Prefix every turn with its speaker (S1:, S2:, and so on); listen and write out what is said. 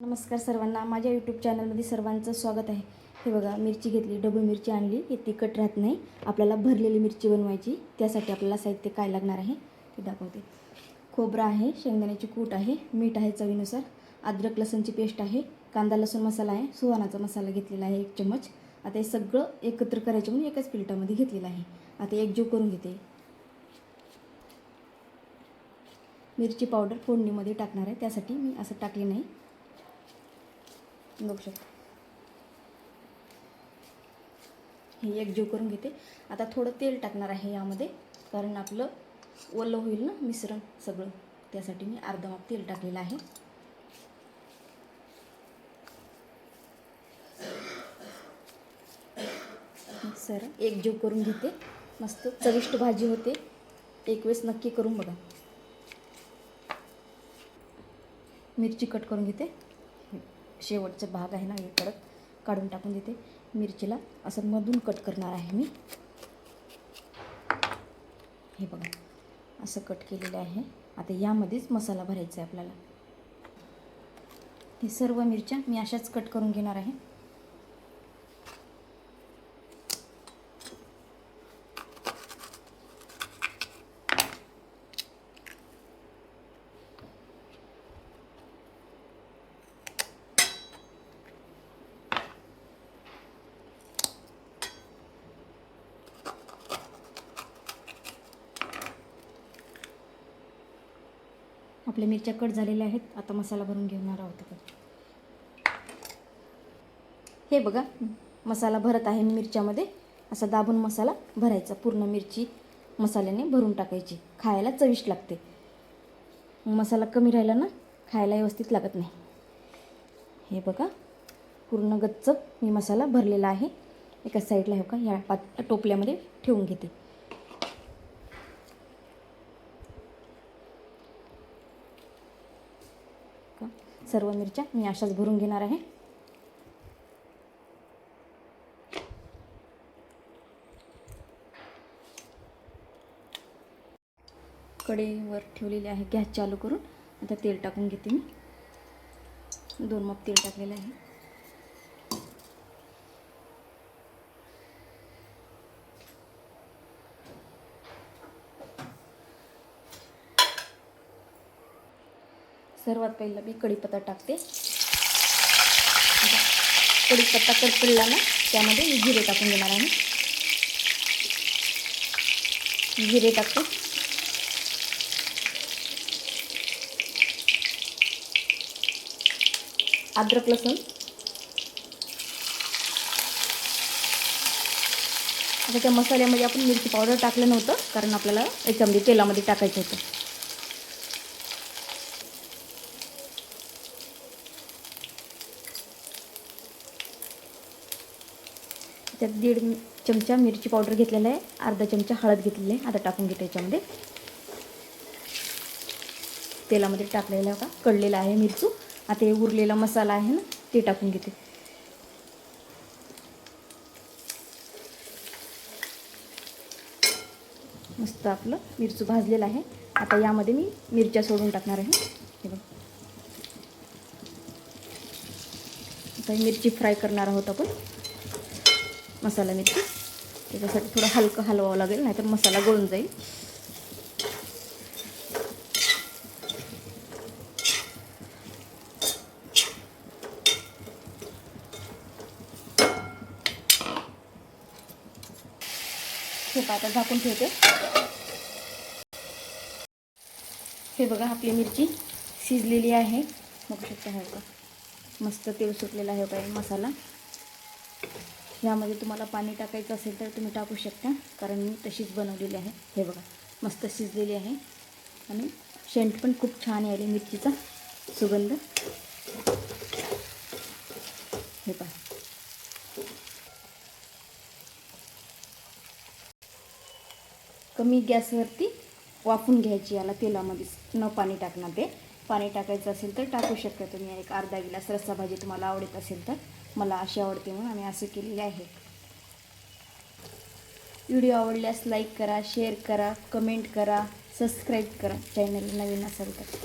S1: नमस्कार सर्वांना. माझ्या यूट्यूब चॅनलमध्ये सर्वांचं स्वागत आहे. हे बघा मिरची घेतली डबू मिरची आणली. हे तिखट राहत नाही. आपल्याला भरलेली मिरची बनवायची. त्यासाठी आपल्याला साहित्य काय लागणार आहे ते दाखवते. खोबरं आहे शेंगदाण्याची कूट आहे मीठ आहे चवीनुसार अद्रक लसूणची पेस्ट आहे कांदा लसूण मसाला आहे सुहानाचा मसाला घेतलेला आहे एक चम्मच. आता हे सगळं एकत्र करायचं म्हणून एकाच पिलटामध्ये घेतलेलं आहे. आता एकजीव करून घेते. मिरची पावडर फोडणीमध्ये टाकणार आहे. त्यासाठी मी असं टाकले नाही. बघू शकता. हे एक जीव करून घेते. आता थोडं तेल टाकणार आहे यामध्ये कारण आपलं ओलं होईल ना मिश्रण सगळं. त्यासाठी मी अर्धा माप तेल टाकलेलं आहे. सर एक जीव करून घेते. मस्त चविष्ट भाजी होते. एक वेळेस नक्की करून बघा. मिरची कट करून घेते. शेवटचा भाग आहे ना हे परत काढून टाकून देते. मिरचीला असं मधून कट करणार आहे मी. हे बघा असं कट केलेलं आहे. आता यामध्येच मसाला भरायचा आहे आपल्याला. हे सर्व मिरच्या मी अशाच कट करून घेणार आहे. आपल्या मिरच्या कट झालेल्या आहेत. आता मसाला भरून घेणार आहोत आपण. हे बघा मसाला भरत आहे मिरच्यामध्ये. असा दाबून मसाला भरायचा. पूर्ण मिरची मसाल्याने भरून टाकायची. खायला चविष्ट लागते. मसाला कमी राहिला ना खायला व्यवस्थित लागत नाही. हे बघा पूर्ण गच्च मी मसाला भरलेला आहे. एका साईडला हे का या पात टोपल्यामध्ये ठेवून घेते का सर्व मिरच्या मी अशाच भरून घेणार आहे. कडेवर ठेवलेले आहे गॅस चालू करून. आता तेल टाकून घेते मी. दोन मग तेल टाकलेलं आहे. सर्वात पहिला मी कढीपत्ता टाकते. कढीपत्ता कडकडला ना त्यामध्ये मी जिरे टाकून देणार आहे. जिरे टाकते. अद्रक लसूण. आता त्या मसाल्यामध्ये आपण मिरची पावडर टाकलं नव्हतं कारण आपल्याला याच्यामध्ये तेलामध्ये टाकायचं होतं. त्यात दीड चमचा मिरची पावडर घेतलेला आहे. अर्धा चमचा हळद घेतलेली आहे. आता टाकून घेते याच्यामध्ये. तेलामध्ये टाकलेला का कळलेला आहे मिरचू. आता हे उरलेला मसाला आहे ना ते टाकून घेते. मस्त आपलं मिरचू भाजलेलं आहे. आता यामध्ये मी मिरच्या सोडून टाकणार आहे. हे बघ. आता मिरची फ्राय करणार आहोत आपण. मसाला मिरची. त्याच्यासाठी थोडं हलकं हलवावं लागेल नाहीतर मसाला गळून जाईल. हे पाता झाकून ठेवते. हे बघा आपली मिरची शिजलेली आहे. बघू शकता हे मस्त तेल सुटलेलं आहे पाहिजे मसाला. ह्यामध्ये तुम्हाला पाणी टाकायचं असेल तर तुम्ही टाकू शकता. कारण मी तशीच बनवलेली आहे. हे बघा मस्त शिजलेली आहे. आणि शेंट पण खूप छान यायले मिरचीचा सुगंध. हे पहा. कमी गॅसवरती वाफून घ्यायची याला तेलामध्येच न पाणी टाकणार ते. पाणी टाकायचं असेल तर टाकू शकता तुम्ही. एक अर्धा गिलास रस्सा भाजी तुम्हाला आवडत असेल तर. मला अशी आवडते म्हणून आम्ही असे केलेले आहे. व्हिडिओ आवडल्यास लाईक करा शेअर करा कमेंट करा सबस्क्राईब करा. चॅनल नवीन असेल तर.